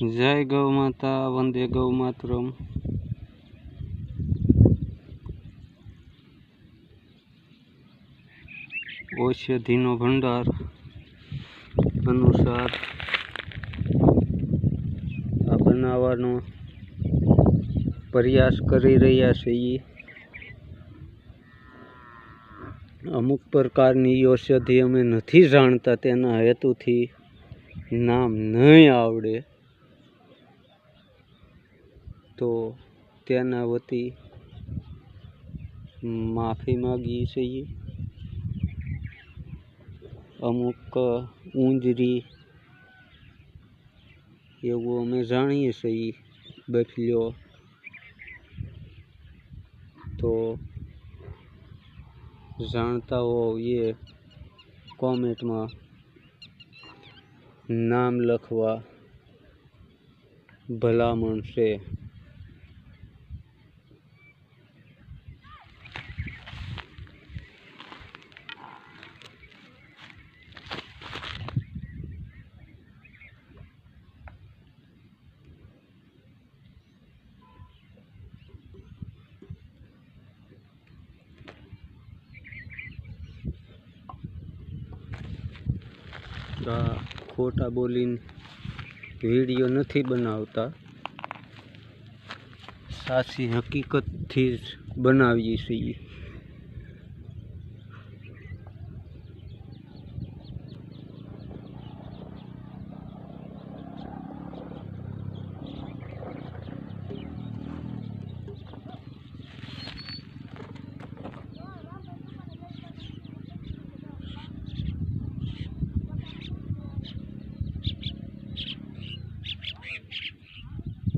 જય ગૌ માતા, વંદે ગૌ માતરમ. ઔષધિનો ભંડાર અનુસાર આ બનાવવાનો પ્રયાસ કરી રહ્યા છીએ. અમુક પ્રકારની ઔષધિ અમે નથી જાણતા, તેના હેતુથી નામ નહીં આવડે. તો તેના વતી માફી માગીએ છીએ. અમુક ઊંજરી એવું અમે જાણીએ છીએ બફલ્યો તો જાણતા હોવ એ કોમેન્ટમાં નામ લખવા ભલામણ છે. આ ખોટા બોલીને વીડિયો નથી બનાવતા. સાચી હકીકતથી જ બનાવીએ છીએ.